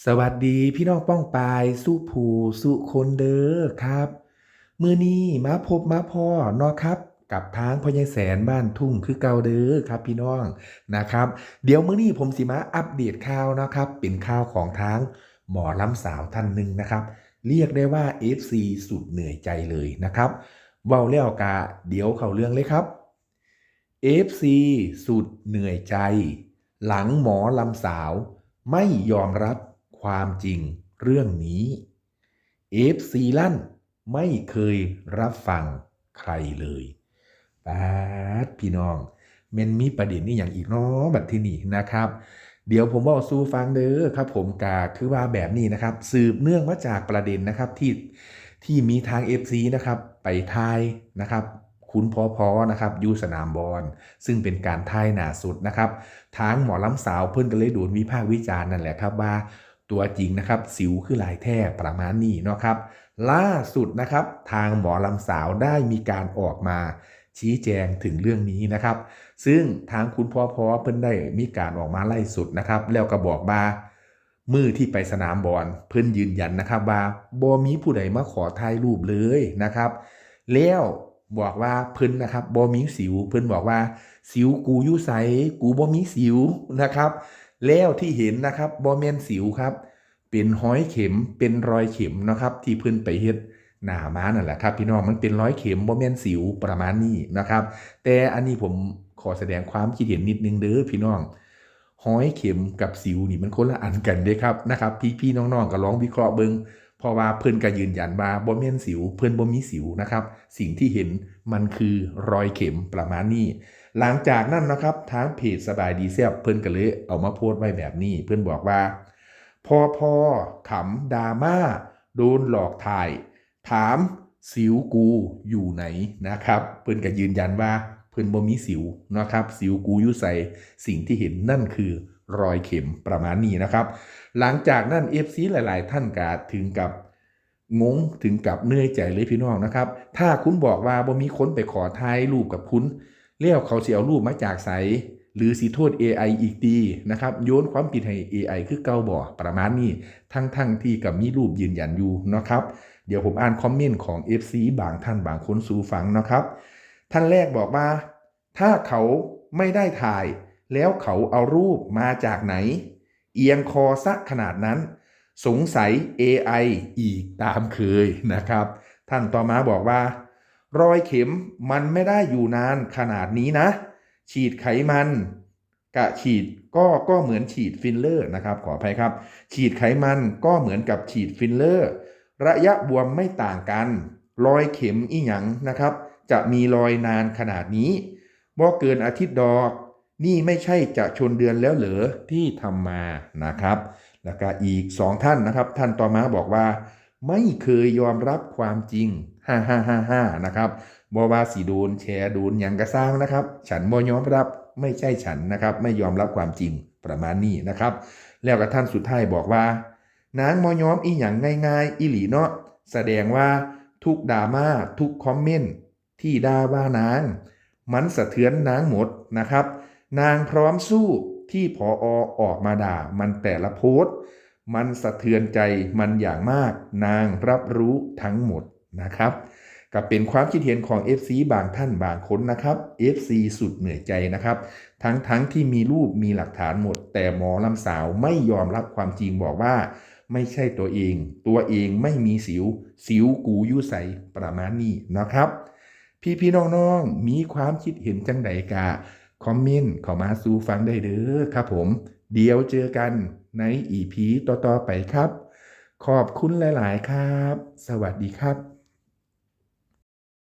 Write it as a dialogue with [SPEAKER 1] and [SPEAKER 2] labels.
[SPEAKER 1] สวัสดีพี่น้องป้องปายสุผูสุคนเด้อครับ มือนี้มาพบมาพ่อเนาะครับ กับทางพ่อใหญ่แสนบ้านทุ่งคือเก่าเด้อครับพี่น้องนะครับ เดี๋ยวมื้อนี้ผมสิมาอัปเดตข่าวนะครับ เป็นข่าวของทางหมอลำสาวท่านหนึ่งนะครับ เรียกได้ว่า FC สุดเหนื่อยใจเลยนะครับเว้าแล้วกะเดี๋ยวเข้าเรื่องเลยครับ FC สุดเหนื่อยใจ หลังหมอลำสาวไม่ยอมรับ ความจริงเรื่องนี้ FC ลั่นไม่เคยรับฟังใครเลยปาดพี่น้องเมนมีประเด็นนี่อย่างอีกเนาะแบบที่นี่นะครับ เดี๋ยวผมบอกสู้ฟังเด้อครับ ผมกาคือว่าแบบนี้นะครับ สืบเนื่องมาจากประเด็นนะครับที่ที่มีทาง FC นะครับ ไปทายนะครับคุณพอพอนะครับยูสนามบอลซึ่งเป็นการทายหนาสุดนะครับทางหมอลำสาวเพิ่อนก็เลยโดนวิพากษ์วิจารณ์นั่นแหละครับว่า ตัวจริงนะครับ สิวคือลายแท้ประมาณนี้เนาะครับ ล่าสุดนะครับทางหมอลำสาวได้มีการออกมาชี้แจงถึงเรื่องนี้นะครับ ซึ่งทางคุณพ่อพอเพิ่นได้มีการออกมาไล่สุดนะครับ แล้วก็บอกว่ามือที่ไปสนามบอลเพิ่นยืนยันนะครับว่าบ่มีผู้ใดมาขอถ่ายรูปเลยนะครับ แล้วบอกว่าเพิ่นนะครับบ่มีสิว เพิ่นบอกว่า สิวกูยู่ไสกูบ่มีสิวนะครับ แล้วที่เห็นนะครับบ่แมนสิวครับ เป็นห้อยเข็มเป็นรอยเข็มนะครับ ที่เพิ่นไปเฮ็ดหน้าม้านั่นแหละครับพี่น้องมันเป็นรอยเข็มบ่แม่นสิวประมาณนี้นะครับ แต่อันนี้ผมขอแสดงความคิดเห็นนิดนึงเด้อพี่น้องห้อยเข็มกับสิวนี่มันคนละอันกันเด้ครับนะครับพี่ๆน้องๆก็ลองวิเคราะห์เบิงเพราะว่าเพิ่อนก็ยืนยันว่าบ่แม่นสิว เพิ่อนบ่มีสิวนะครับ สิ่งที่เห็นมันคือรอยเข็มประมาณนี้ หลังจากนั้นนะครับทางเพจสบายดีแซ่บเพิ่อนก็เลยเอามาโพสต์ไว้แบบนี้ เพิ่อนบอกว่า พอพอขำดราม่าโดนหลอกถ่าย ถามสิวกูอยู่ไหนนะครับ เพิ่นก็ยืนยันว่าเพิ่นบ่มีสิวนะครับ สิวกูอยู่ใส่สิ่งที่เห็นนั่นคือรอยเข็มประมาณนี้นะครับ หลังจากนั้น FC หลาย ๆ ท่านก็ถึงกับงงถึงกับเหนื่อยใจเลยพี่น้องนะครับ ถ้าคุณบอกว่าบ่มีคนไปขอถ่ายรูปกับคุณแล้วเขาเสิเอารูปมาจากไส หรือสิโทษ AI อีกดีนะครับโยนความผิดให้ AI คือเก่าบ่ประมาณนี้ ทั้งๆทที่กับมีรูปยืนยันอยู่นะครับเดี๋ยวผมอ่านคอมเมนต์ของ FC บางท่านบางคนสู่ฟังนะครับ ท่านแรกบอกว่า ถ้าเขาไม่ได้ถ่าย แล้วเขาเอารูปมาจากไหน เอียงคอซะขนาดนั้น สงสัย AI อีกตามเคยนะครับ ท่านต่อมาบอกว่า รอยเข็มมันไม่ได้อยู่นานขนาดนี้นะ ฉีดไขมันกะฉีดก็ก็เหมือนฉีดฟิลเลอร์นะครับขออภัยครับ ฉีดไขมันก็เหมือนกับฉีดฟิลเลอร์ ระยะบวมไม่ต่างกันรอยเข็มอีหยังนะครับ จะมีรอยนานขนาดนี้บ่เกินอาทิตย์ดอก นี่ไม่ใช่จะชนเดือนแล้วเหรอที่ทำมานะครับ แล้วก็อีกสองท่านนะครับ ท่านต่อมาบอกว่า ไม่เคยยอมรับความจริงฮ่าฮ่าฮ่าฮ่านะครับ บอว่าสีโดนแชร์โดนหยังกระสร้างนะครับ ฉันบ่ยอมรับไม่ใช่ฉันนะครับ ไม่ยอมรับความจริงประมาณนี้นะครับ แล้วกับท่านสุดท้ายบอกว่า นางมอยอมอีหยังง่ายๆ อีหลีเนาะแสดงว่าทุกดราม่าทุกคอมเมนต์ที่ด่าว่านาง มันสะเทือนนางหมดนะครับ นางพร้อมสู้ที่พออออกมาด่ามันแต่ละโพสต์ มันสะเทือนใจมันอย่างมาก นางรับรู้ทั้งหมดนะครับ ก็เป็นความคิดเห็นของ FC บางท่านบางคนนะครับ FC สุดเหนื่อยใจนะครับ ทั้งทั้งที่มีรูปมีหลักฐานหมด แต่หมอลำสาวไม่ยอมรับความจริงบอกว่า ไม่ใช่ตัวเอง ตัวเองไม่มีสิว สิวกูยู่ใสประมาณนี้นะครับ พี่พี่น้องๆมีความคิดเห็นจังใดกะคอมเมนต์เข้ามาสู่ฟังได้เด้อครับผม เดี๋ยวเจอกันในอีพีต่อๆไปครับ ขอบคุณหลาย ๆ ครับ สวัสดีครับ